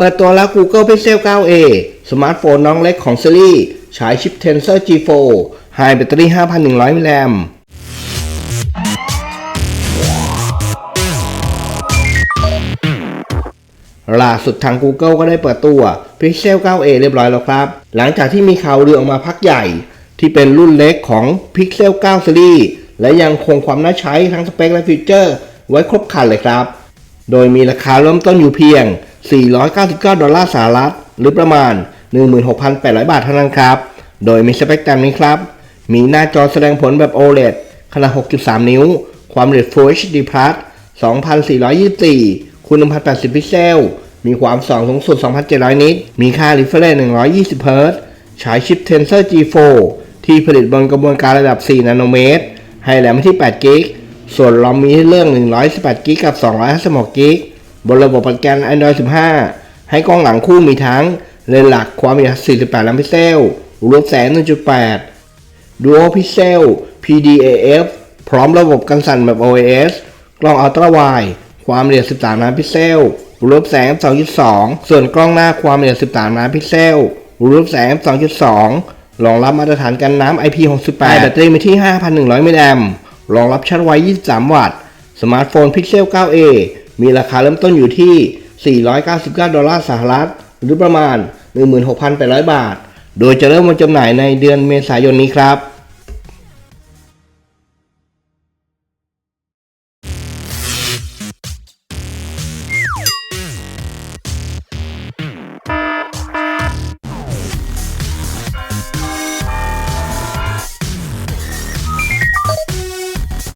เปิดตัวแล้ว Google Pixel 9a สมาร์ทโฟนน้องเล็กของซีรีส์ใช้ชิป Tensor G4 High แบตเตอรี่ 5,100 มิลลิแอมล่าสุดทาง Google ก็ได้เปิดตัว Pixel 9a เรียบร้อยแล้วครับ หลังจากที่มีข่าวลือออกมาพักใหญ่ ที่เป็นรุ่นเล็กของ Pixel 9 Series และยังคงความน่าใช้ทั้งสเปคและฟีเจอร์ ไว้ครบครันเลยครับ โดยมีราคาเริ่มต้นอยู่เพียง 499 ดอลลาร์สหรัฐ หรือประมาณ 16,800 บาทเท่านั้นครับ โดยมีสเปคตามนี้ครับ มีหน้าจอแสดงผลแบบ OLED ขนาด 6.3 นิ้ว ความละเอียด Full HD Plus 2424 คูณ1080 พิกเซล มีความส่องสูงสุด 2,700 นิต มีค่า refresh 120 Hz ใช้ชิป Tensor G4 ที่ผลิตบนกระบวนการระดับ 4 นาโนเมตร ให้แรมที่8กิก ส่วนรอมมีให้เรื่อง118กิกกับ256กิก บนระบบโปรแกรม Android 15 ให้กล้องหลังคู่มีทั้งเลนส์หลักความละเอียด 48 ล้านพิกเซลรูปแสง 1.8 Dual Pixel PDAF พร้อมระบบกันสั่นแบบ OIS กล้องอัลตร้าไวด์ความละเอียด 13 ล้านพิกเซลรูปแสง 2.2 ส่วนกล้องหน้าความละเอียด 13 ล้านพิกเซลรูปแสง 2.2 รองรับมาตรฐานกันน้ำ IP68 แบตเตอรี่มีที่ 5,100 มิลลิแอมรองรับชาร์จไว23 วัตต์ สมาร์ทโฟน Pixel 9a มีราคาเริ่มต้นอยู่ที่ 499 ดอลลาร์สหรัฐ หรือประมาณ 16,800 บาท โดยจะเริ่มวางจำหน่ายในเดือนเมษายนนี้ครับ